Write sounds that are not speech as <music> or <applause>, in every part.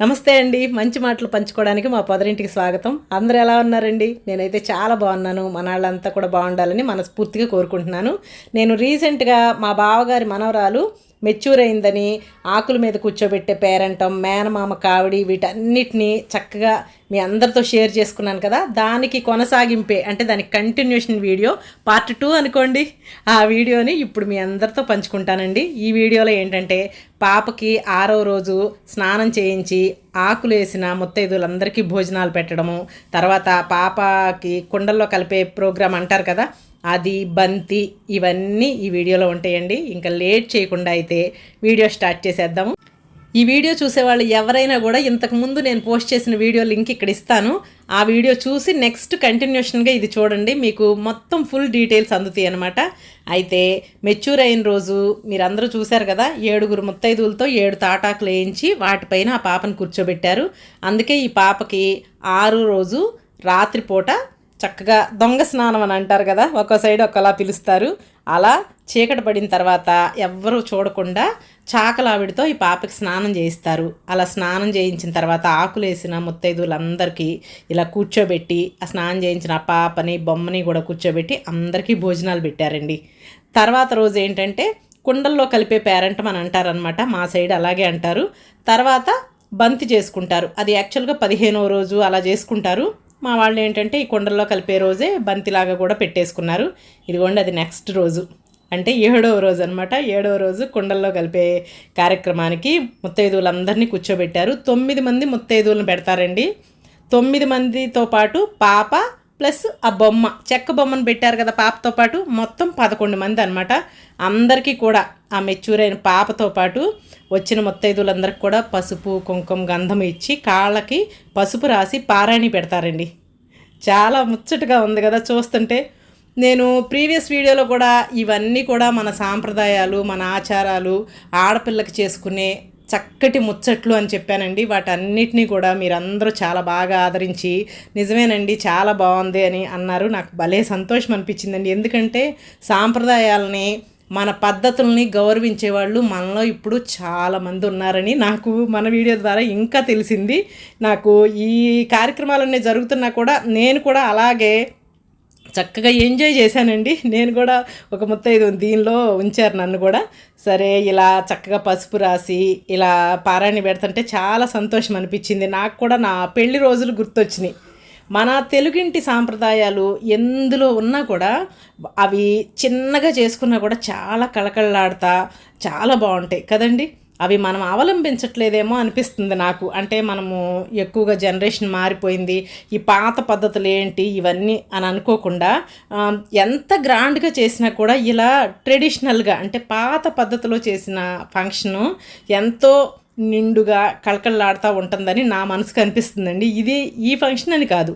నమస్తే అండి. మంచి మాటలు పంచుకోవడానికి మా పొదరింటికి స్వాగతం. అందరూ ఎలా ఉన్నారండి? నేనైతే చాలా బాగున్నాను. మన వాళ్ళంతా కూడా బాగుండాలని మనస్ఫూర్తిగా కోరుకుంటున్నాను. నేను రీసెంట్గా మా బావగారి మనవరాలు మెచ్యూర్ అయిందని ఆకుల మీద కూర్చోబెట్టే పేరంటం మేనమామ కావిడి వీటన్నిటిని చక్కగా మీ అందరితో షేర్ చేసుకున్నాను కదా. దానికి కొనసాగింపే అంటే దానికి కంటిన్యూషన్ వీడియో పార్ట్ టూ అనుకోండి. ఆ వీడియోని ఇప్పుడు మీ అందరితో పంచుకుంటానండి. ఈ వీడియోలో ఏంటంటే పాపకి ఆరో రోజు స్నానం చేయించి ఆకులు వేసిన ముత్తైదులందరికీ భోజనాలు పెట్టడము తర్వాత పాపకి కుండల్లో కలిపే ప్రోగ్రాం అంటారు కదా అది బంతి ఇవన్నీ ఈ వీడియోలో ఉంటాయండి. ఇంకా లేట్ చేయకుండా అయితే వీడియో స్టార్ట్ చేసేద్దాము. ఈ వీడియో చూసేవాళ్ళు ఎవరైనా కూడా ఇంతకుముందు నేను పోస్ట్ చేసిన వీడియో లింక్ ఇక్కడ ఇస్తాను. ఆ వీడియో చూసి నెక్స్ట్ కంటిన్యూషన్గా ఇది చూడండి. మీకు మొత్తం ఫుల్ డీటెయిల్స్ అందుతాయి అనమాట అయితే మెచ్యూర్ అయిన రోజు మీరందరూ చూశారు కదా ఏడుగురు ముత్తైదులతో ఏడు తాటాకులు వేయించి వాటిపైన ఆ పాపను కూర్చోబెట్టారు. అందుకే ఈ పాపకి ఆరు రోజు రాత్రిపూట చక్కగా దొంగ స్నానం అని అంటారు కదా ఒక సైడ్ ఒకలా పిలుస్తారు. అలా చీకటి పడిన తర్వాత ఎవ్వరూ చూడకుండా చాకలావిడితో ఈ పాపకి స్నానం చేయిస్తారు. అలా స్నానం చేయించిన తర్వాత ఆకులేసిన ముత్తైదులందరికీ ఇలా కూర్చోబెట్టి ఆ స్నానం చేయించిన ఆ పాపని బొమ్మని కూడా కూర్చోబెట్టి అందరికీ భోజనాలు పెట్టారండి. తర్వాత రోజు ఏంటంటే కుండల్లో కలిపే పేరెంట్ అని అంటారనమాట మా సైడ్ అలాగే అంటారు. తర్వాత బంతి చేసుకుంటారు. అది యాక్చువల్గా పదిహేనో రోజు అలా చేసుకుంటారు. మా వాళ్ళు ఏంటంటే ఈ కుండల్లో కలిపే రోజే బంతిలాగా కూడా పెట్టేసుకున్నారు. ఇదిగోండి అది నెక్స్ట్ రోజు. అంటే ఏడవ రోజు అనమాట ఏడవ రోజు కుండల్లో కలిపే కార్యక్రమానికి ముత్తైదువులందరినీ కూర్చోబెట్టారు. తొమ్మిది మంది ముత్తైదువులను పెడతారండి. తొమ్మిది మందితో పాటు పాప ప్లస్ ఆ బొమ్మ. చెక్క బొమ్మను పెట్టారు కదా పాపతో పాటు. మొత్తం పదకొండు మంది అనమాట అందరికీ కూడా ఆ మెచ్యూర్ అయిన పాపతో పాటు వచ్చిన మొత్తైదులందరికి కూడా పసుపు కుంకుమ గంధం ఇచ్చి కాళ్ళకి పసుపు రాసి పారాణి పెడతారండి. చాలా ముచ్చటగా ఉంది కదా చూస్తుంటే. నేను ప్రీవియస్ వీడియోలో కూడా ఇవన్నీ కూడా మన సాంప్రదాయాలు మన ఆచారాలు ఆడపిల్లకి చేసుకునే చక్కటి ముచ్చట్లు అని చెప్పానండి. వాటన్నిటినీ కూడా మీరందరూ చాలా బాగా ఆదరించి నిజమేనండి చాలా బాగుంది అని అన్నారు. నాకు భలే సంతోషం అనిపించిందండి. ఎందుకంటే సాంప్రదాయాలని మన పద్ధతుల్ని గౌరవించే వాళ్ళు మనలో ఇప్పుడు చాలామంది ఉన్నారని నాకు మన వీడియో ద్వారా ఇంకా తెలిసింది. నాకు ఈ కార్యక్రమాలన్నీ జరుగుతున్నా కూడా నేను కూడా అలాగే చక్కగా ఎంజాయ్ చేశానండి. నేను కూడా ఒక ముత్తైదు దీనిలో ఉంచారు నన్ను కూడా. సరే ఇలా చక్కగా పసుపు రాసి ఇలా పారాయణ పెడుతుంటే చాలా సంతోషం అనిపించింది. నాకు కూడా నా పెళ్ళి రోజులు గుర్తొచ్చినాయి. మన తెలుగింటి సాంప్రదాయాలు ఎందులో ఉన్నా కూడా అవి చిన్నగా చేసుకున్నా కూడా చాలా కళకళలాడతా చాలా బాగుంటాయి. కదండి? అవి మనం అవలంబించట్లేదేమో అనిపిస్తుంది నాకు. అంటే మనము ఎక్కువగా జనరేషన్ మారిపోయింది. ఈ పాత పద్ధతులు ఏంటి ఇవన్నీ అని అనుకోకుండా ఎంత గ్రాండ్గా చేసినా కూడా ఇలా ట్రెడిషనల్గా అంటే పాత పద్ధతిలో చేసిన ఫంక్షను ఎంతో నిండుగా కళకళలాడుతూ ఉంటుందని నా మనసుకు అనిపిస్తుందండి. ఇది ఈ ఫంక్షన్ అని కాదు.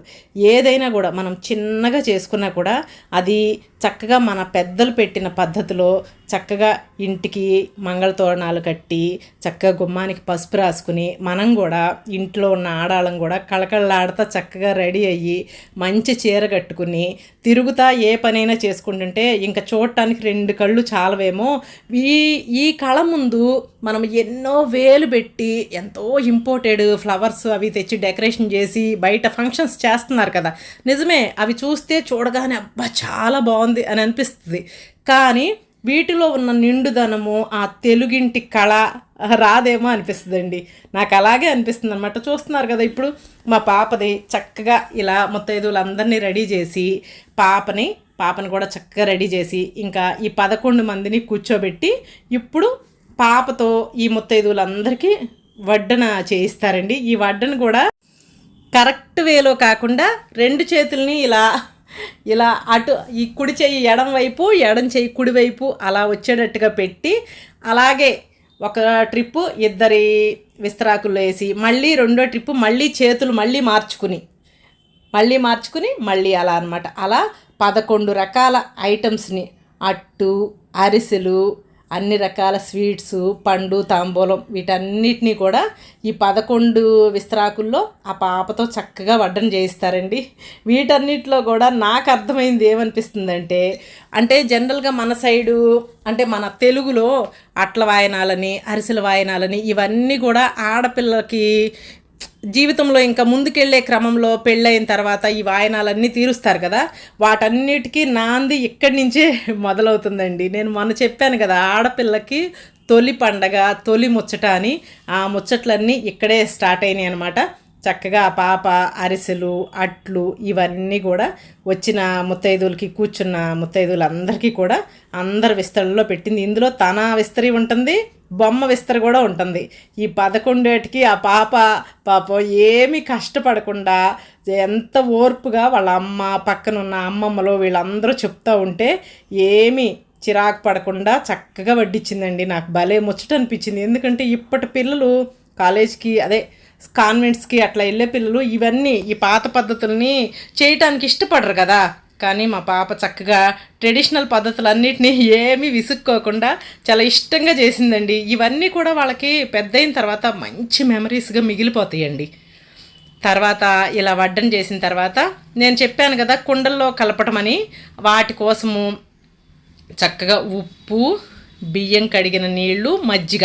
ఏదైనా కూడా మనం చిన్నగా చేసుకున్నా కూడా అది చక్కగా మన పెద్దలు పెట్టిన పద్ధతిలో చక్కగా ఇంటికి మంగళతోరణాలు కట్టి చక్కగా గుమ్మానికి పసుపు రాసుకుని మనం కూడా ఇంట్లో ఉన్న ఆడాలం కూడా కళకళలాడుతా చక్కగా రెడీ అయ్యి మంచి చీర కట్టుకుని తిరుగుతా ఏ పనైనా చేసుకుంటుంటే ఇంకా చూడటానికి రెండు కళ్ళు చాలవేమో. ఈ ఈ కళ ముందు మనం ఎన్నో వేలు పెట్టి ఎంతో ఇంపోర్టెడ్ ఫ్లవర్స్ అవి తెచ్చి డెకరేషన్ చేసి బయట ఫంక్షన్స్ చేస్తున్నారు కదా. నిజమే అవి చూస్తే చూడగానే అబ్బా చాలా బాగుంది. అని అనిపిస్తుంది. కానీ వీటిలో ఉన్న నిండుదనము ఆ తెలుగింటి కళ రాదేమో అనిపిస్తుందండి. నాకు అలాగే అనిపిస్తుంది అనమాట చూస్తున్నారు కదా ఇప్పుడు మా పాపది చక్కగా ఇలా ముత్తైదువులందరినీ రెడీ చేసి పాపని పాపని కూడా చక్కగా రెడీ చేసి ఇంకా ఈ పదకొండు మందిని కూర్చోబెట్టి ఇప్పుడు పాపతో ఈ ముత్తైదువులందరికీ వడ్డన చేయిస్తారండి. ఈ వడ్డన కూడా కరెక్ట్ వేలో కాకుండా రెండు చేతుల్ని ఇలా ఇలా అటు ఈ కుడి చెయ్యి ఎడం వైపు ఎడం చెయ్యి కుడి వైపు అలా వచ్చేటట్టుగా పెట్టి అలాగే ఒక ట్రిప్పు ఇద్దరి విస్తరాకులు వేసి మళ్ళీ రెండో ట్రిప్పు మళ్ళీ చేతులు మళ్ళీ మార్చుకుని మళ్ళీ మార్చుకుని మళ్ళీ అలా అనమాట అలా పదకొండు రకాల ఐటమ్స్ని అట్టు అరిసెలు అన్ని రకాల స్వీట్స్ పండు తాంబూలం వీటన్నిటినీ కూడా ఈ పదకొండు విస్త్రాకుల్లో ఆ పాపతో చక్కగా వడ్డన చేయిస్తారండి. వీటన్నిటిలో కూడా నాకు అర్థమైంది ఏమనిపిస్తుందంటే అంటే జనరల్గా మన సైడు అంటే మన తెలుగులో అట్ల వాయనాలని అరిసెల వాయనాలని ఇవన్నీ కూడా ఆడపిల్లలకి జీవితంలో ఇంకా ముందుకెళ్ళే క్రమంలో పెళ్ళైన తర్వాత ఈ వాయనాలన్నీ తీరుస్తారు కదా వాటన్నిటికీ నాంది ఇక్కడి నుంచే <laughs> మొదలవుతుందండి. నేను మొన్న చెప్పాను కదా ఆడపిల్లకి తొలి పండగ తొలి ముచ్చట అని ఆ ముచ్చట్లన్నీ ఇక్కడే స్టార్ట్ అయినాయి అనమాట చక్కగా పాప అరిసెలు అట్లు ఇవన్నీ కూడా వచ్చిన ముత్తైదులకి కూర్చున్న ముత్తైదులందరికీ కూడా అందరి విస్తరణలో పెట్టింది. ఇందులో తన విస్తరి ఉంటుంది బొమ్మ విస్తరి కూడా ఉంటుంది. ఈ పదకొండేటికి ఆ పాప పాప ఏమి కష్టపడకుండా ఎంత ఓర్పుగా వాళ్ళ అమ్మ పక్కనున్న అమ్మమ్మలో వీళ్ళందరూ చెప్తూ ఉంటే ఏమి చిరాకు పడకుండా చక్కగా వడ్డించిందండి నాకు భలే ముచ్చట అనిపించింది ఎందుకంటే ఇప్పటి పిల్లలు కాలేజ్కి అదే కాన్వెంట్స్కి అట్లా వెళ్ళే పిల్లలు ఇవన్నీ ఈ పాత పద్ధతుల్ని చేయటానికి ఇష్టపడరు కదా. కానీ మా పాప చక్కగా ట్రెడిషనల్ పద్ధతులన్నిటినీ ఏమీ విసుక్కోకుండా చాలా ఇష్టంగా చేసిందండి. ఇవన్నీ కూడా వాళ్ళకి పెద్ద అయిన తర్వాత మంచి మెమరీస్గా మిగిలిపోతాయండి. తర్వాత ఇలా వడ్డన చేసిన తర్వాత నేను చెప్పాను కదా కుండల్లో కలపటమని వాటి కోసము చక్కగా ఉప్పు బియ్యం కడిగిన నీళ్ళు మజ్జిగ.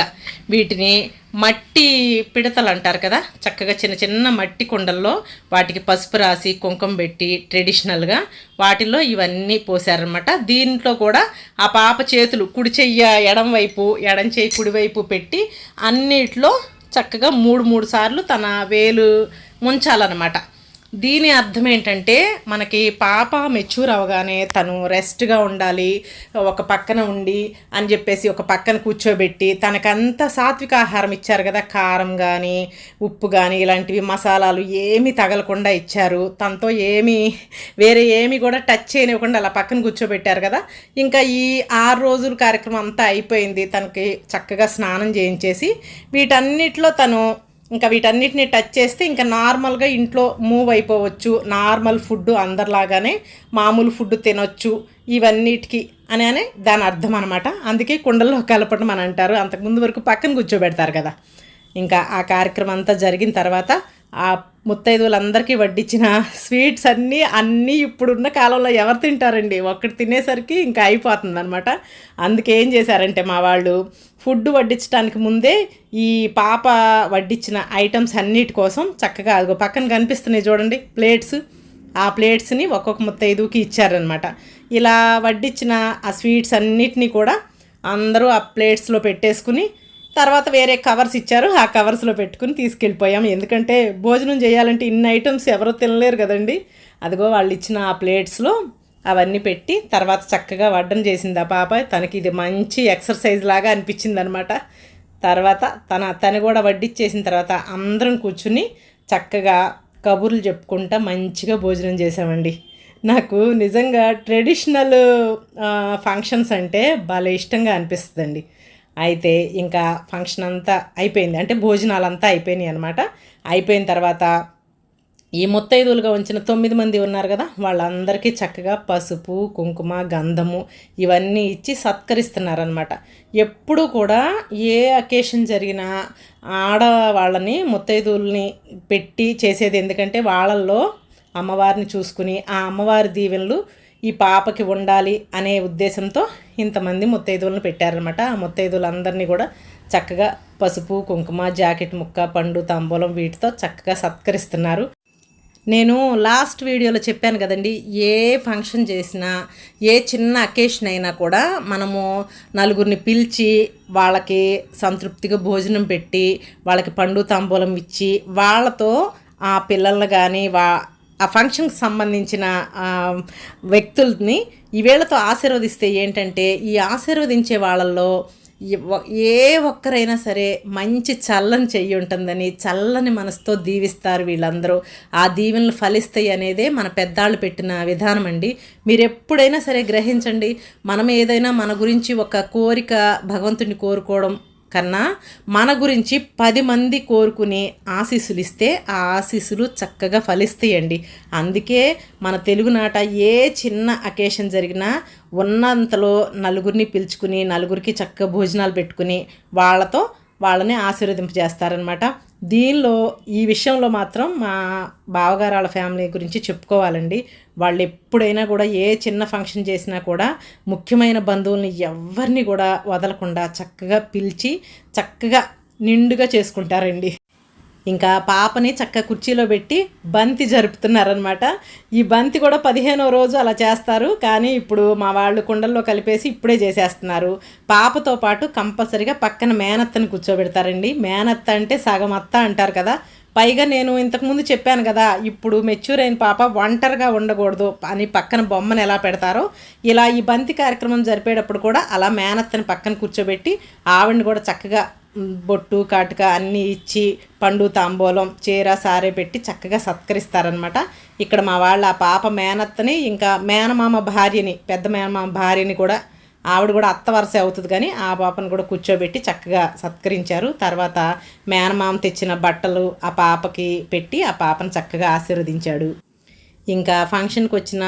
వీటిని మట్టి పిడతలు అంటారు కదా చక్కగా చిన్న చిన్న మట్టి కుండల్లో వాటికి పసుపు రాసి కుంకుమ పెట్టి ట్రెడిషనల్గా వాటిలో ఇవన్నీ పోసారనమాట దీంట్లో కూడా ఆ పాప చేతులు కుడి చెయ్య ఎడం వైపు ఎడం చెయ్యి కుడివైపు పెట్టి అన్నిట్లో చక్కగా మూడు మూడు సార్లు తన వేలు ముంచాలన్నమాట. దీని అర్థం ఏంటంటే మనకి పాప మెచ్యూర్ అవగానే తను రెస్ట్గా ఉండాలి ఒక పక్కన ఉండి అని చెప్పేసి ఒక పక్కన కూర్చోబెట్టి తనకంత సాత్విక ఆహారం ఇచ్చారు కదా కారం కానీ ఉప్పు కానీ ఇలాంటివి మసాలాలు ఏమీ తగలకుండా ఇచ్చారు. తనతో ఏమీ వేరే ఏమి కూడా టచ్ చేయనివ్వకుండా అలా పక్కన కూర్చోబెట్టారు కదా. ఇంకా ఈ ఆరు రోజుల కార్యక్రమం అంతా అయిపోయింది. తనకి చక్కగా స్నానం చేయించేసి వీటన్నిటిలో తను ఇంకా వీటన్నిటిని టచ్ చేస్తే ఇంకా నార్మల్గా ఇంట్లో మూవ్ అయిపోవచ్చు. నార్మల్ ఫుడ్ అందరిలాగానే మామూలు ఫుడ్ తినొచ్చు. ఇవన్నిటికి అని అని దాని అర్థం అనమాట అందుకే కుండల్లో కలపడం అని అంటారు. అంతకుముందు వరకు పక్కన కూర్చోబెడతారు కదా. ఇంకా ఆ కార్యక్రమం అంతా జరిగిన తర్వాత ఆ ముత్తైదువులందరికీ వడ్డించిన స్వీట్స్ అన్నీ అన్నీ ఇప్పుడున్న కాలంలో ఎవరు తింటారండి? ఒక్కటి తినేసరికి ఇంకా అయిపోతుంది అనమాట అందుకే ఏం చేశారంటే మా వాళ్ళు ఫుడ్ వడ్డించడానికి ముందే ఈ పాప వడ్డించిన ఐటమ్స్ అన్నిటి కోసం చక్కగా అదిగో పక్కన కనిపిస్తున్నాయి చూడండి ప్లేట్స్. ఆ ప్లేట్స్ని ఒక్కొక్క ముత్తైదుకి ఇచ్చారనమాట ఇలా వడ్డించిన ఆ స్వీట్స్ అన్నిటినీ కూడా అందరూ ఆ ప్లేట్స్లో పెట్టేసుకుని తర్వాత వేరే కవర్స్ ఇచ్చారు. ఆ కవర్స్లో పెట్టుకుని తీసుకెళ్ళిపోయాం. ఎందుకంటే భోజనం చేయాలంటే ఇన్ని ఐటమ్స్ ఎవరో తినలేరు కదండి. అదిగో వాళ్ళు ఇచ్చిన ఆ ప్లేట్స్లో అవన్నీ పెట్టి తర్వాత చక్కగా వడ్డం చేసింది ఆ పాప తనకి ఇది మంచి ఎక్సర్సైజ్ లాగా అనిపించింది అనమాట తర్వాత తన తను కూడా వడ్డిచ్చేసిన తర్వాత అందరం కూర్చుని చక్కగా కబుర్లు చెప్పుకుంటా మంచిగా భోజనం చేసామండి నాకు నిజంగా ట్రెడిషనల్ ఫంక్షన్స్ అంటే భలే ఇష్టంగా అనిపిస్తుందండి. అయితే ఇంకా ఫంక్షన్ అంతా అయిపోయింది. అంటే భోజనాలు అంతా అయిపోయినాయి అనమాట అయిపోయిన తర్వాత ఈ ముత్తైదులుగా ఉంచిన తొమ్మిది మంది ఉన్నారు కదా వాళ్ళందరికీ చక్కగా పసుపు కుంకుమ గంధము ఇవన్నీ ఇచ్చి సత్కరిస్తున్నారనమాట ఎప్పుడు కూడా ఏ అకేషన్ జరిగినా ఆడవాళ్ళని ముత్తైదుల్ని పెట్టి చేసేది ఎందుకంటే వాళ్ళల్లో అమ్మవారిని చూసుకుని ఆ అమ్మవారి దీవెనలు ఈ పాపకి ఉండాలి అనే ఉద్దేశంతో ఇంతమంది ముత్తైదువులను పెట్టారనమాట ఆ ముత్తైదువులందరినీ కూడా చక్కగా పసుపు కుంకుమ జాకెట్ ముక్క పండు తాంబూలం వీటితో చక్కగా సత్కరిస్తున్నారు. నేను లాస్ట్ వీడియోలో చెప్పాను కదండి ఏ ఫంక్షన్ చేసినా ఏ చిన్న అకేషన్ అయినా కూడా మనము నలుగురిని పిలిచి వాళ్ళకి సంతృప్తిగా భోజనం పెట్టి వాళ్ళకి పండు తాంబూలం ఇచ్చి వాళ్ళతో ఆ పిల్లల్ని కానీ వా ఆ ఫంక్షన్కి సంబంధించిన వ్యక్తుల్ని ఈ వేళతో ఆశీర్వదిస్తే ఏంటంటే ఈ ఆశీర్వదించే వాళ్ళల్లో ఏ ఒక్కరైనా సరే మంచి చల్లని చెయ్యి ఉంటుందని చల్లని మనసుతో దీవిస్తారు వీళ్ళందరూ. ఆ దీవెనలు ఫలిస్తాయి అనేదే మన పెద్దాళ్ళు పెట్టిన విధానం అండి. మీరు ఎప్పుడైనా సరే గ్రహించండి మనం ఏదైనా మన గురించి ఒక కోరిక భగవంతుని కోరుకోవడం కన్నా మన గురించి పది మంది కోరుకునే ఆశీస్సులు ఇస్తే ఆ ఆశీస్సులు చక్కగా ఫలిస్తాయండి. అందుకే మన తెలుగునాట ఏ చిన్న అకేషన్ జరిగినా ఉన్నంతలో నలుగురిని పిలుచుకుని నలుగురికి చక్కగా భోజనాలు పెట్టుకుని వాళ్ళతో వాళ్ళని ఆశీర్వదింపజేస్తారనమాట దీనిలో ఈ విషయంలో మాత్రం మా బావగారు వాళ్ళ ఫ్యామిలీ గురించి చెప్పుకోవాలండి. వాళ్ళు ఎప్పుడైనా కూడా ఏ చిన్న ఫంక్షన్ చేసినా కూడా ముఖ్యమైన బంధువుల్ని ఎవరిని కూడా వదలకుండా చక్కగా పిలిచి చక్కగా నిండుగా చేసుకుంటారండి. ఇంకా పాపని చక్క కుర్చీలో పెట్టి బంతి జరుపుతున్నారనమాట ఈ బంతి కూడా పదిహేనో రోజు అలా చేస్తారు. కానీ ఇప్పుడు మా వాళ్ళు కుండల్లో కలిపేసి ఇప్పుడే చేసేస్తున్నారు. పాపతో పాటు కంపల్సరిగా పక్కన మేనత్తని కూర్చోబెడతారండి. మేనత్త అంటే సగం అత్త అంటారు కదా. పైగా నేను ఇంతకుముందు చెప్పాను కదా ఇప్పుడు మెచ్యూర్ అయిన పాప ఒంటరిగా ఉండకూడదు అని పక్కన బొమ్మను ఎలా పెడతారో. ఇలా ఈ బంతి కార్యక్రమం జరిపేటప్పుడు కూడా అలా మేనత్తని పక్కన కూర్చోబెట్టి ఆవిడని కూడా చక్కగా బొట్టు కాటుక అన్నీ ఇచ్చి పండు తాంబూలం చీర సారే పెట్టి చక్కగా సత్కరిస్తారనమాట ఇక్కడ మా వాళ్ళ ఆ పాప మేనత్తని ఇంకా మేనమామ భార్యని పెద్ద మేనమామ భార్యని కూడా ఆవిడ కూడా అత్త వరుస అవుతుంది కానీ ఆ పాపను కూడా కూర్చోబెట్టి చక్కగా సత్కరించారు. తర్వాత మేనమామ తెచ్చిన బట్టలు ఆ పాపకి పెట్టి ఆ పాపను చక్కగా ఆశీర్వదించాడు. ఇంకా ఫంక్షన్కి వచ్చిన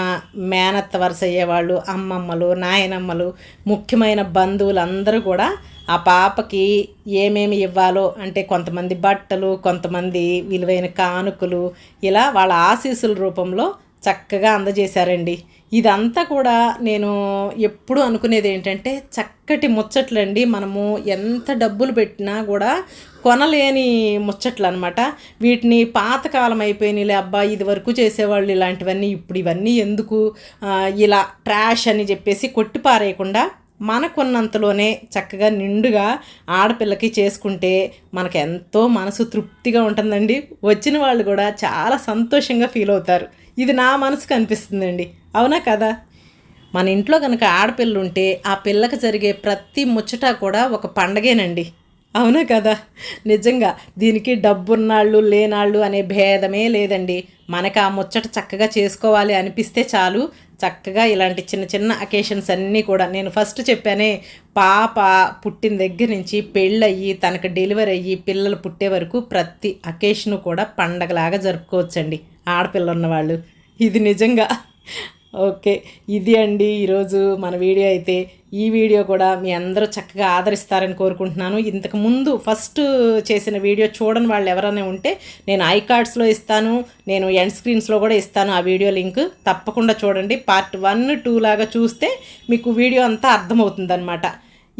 మేనత్త వరుస అయ్యేవాళ్ళు అమ్మమ్మలు నాయనమ్మలు ముఖ్యమైన బంధువులందరూ కూడా ఆ పాపకి ఏమేమి ఇవ్వాలో అంటే కొంతమంది బట్టలు కొంతమంది విలువైన కానుకలు ఇలా వాళ్ళ ఆశీస్సుల రూపంలో చక్కగా అందజేశారండి. ఇదంతా కూడా నేను ఎప్పుడు అనుకునేది ఏంటంటే చక్కటి ముచ్చట్లండి. మనము ఎంత డబ్బులు పెట్టినా కూడా కొనలేని ముచ్చట్లు అనమాట వీటిని పాతకాలం అయిపోయినాయి అబ్బా ఇది వరకు చేసేవాళ్ళు ఇలాంటివన్నీ ఇప్పుడు ఇవన్నీ ఎందుకు? ఇలా ట్రాష్ అని చెప్పేసి కొట్టిపారేయకుండా మనకున్నంతలోనే చక్కగా నిండుగా ఆడపిల్లకి చేసుకుంటే మనకు ఎంతో మనసు తృప్తిగా ఉంటుందండి. వచ్చిన వాళ్ళు కూడా చాలా సంతోషంగా ఫీల్ అవుతారు. ఇది నా మనసుకు అనిపిస్తుందండి. అవునా కదా? మన ఇంట్లో కనుక ఆడపిల్ల ఉంటే ఆ పిల్లకి జరిగే ప్రతి ముచ్చట కూడా ఒక పండగేనండి. అవునా కదా? నిజంగా దీనికి డబ్బున్నాళ్ళు లేనాళ్ళు అనే భేదమే లేదండి. మనకు ఆ ముచ్చట చక్కగా చేసుకోవాలి అనిపిస్తే చాలు. చక్కగా ఇలాంటి చిన్న చిన్న అకేషన్స్ అన్నీ కూడా నేను ఫస్ట్ చెప్పానే పాప పుట్టిన దగ్గర నుంచి పెళ్ళయ్యి తనకు డెలివరీ అయ్యి పిల్లలు పుట్టే వరకు ప్రతి అకేషను కూడా పండగలాగా జరుపుకోవచ్చండి. ఆడపిల్ల ఉన్నవాళ్ళు. ఇది నిజంగా ఓకే ఇది అండి ఈరోజు మన వీడియో అయితే. ఈ వీడియో కూడా మీ అందరూ చక్కగా ఆదరిస్తారని కోరుకుంటున్నాను. ఇంతకు ముందు ఫస్ట్ చేసిన వీడియో చూడని వాళ్ళు ఎవరైనా ఉంటే నేను ఐ కార్డ్స్లో ఇస్తాను నేను ఎండ్ స్క్రీన్స్లో కూడా ఇస్తాను ఆ వీడియో లింక్. తప్పకుండా చూడండి. పార్ట్ వన్ టూ లాగా చూస్తే మీకు వీడియో అంతా అర్థమవుతుందనమాట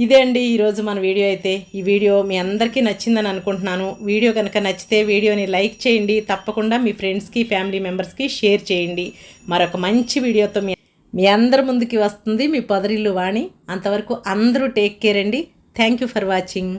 ఇదే అండి ఈరోజు మన వీడియో అయితే. ఈ వీడియో మీ అందరికీ నచ్చిందని అనుకుంటున్నాను. వీడియో కనుక నచ్చితే వీడియోని లైక్ చేయండి. తప్పకుండా మీ ఫ్రెండ్స్కి ఫ్యామిలీ మెంబర్స్కి షేర్ చేయండి. మరొక మంచి వీడియోతో మీ మీ అందరి ముందుకి వస్తుంది మీ పొదరిల్లు వాణి. అంతవరకు అందరూ టేక్ కేర్ అండి. Thank you for watching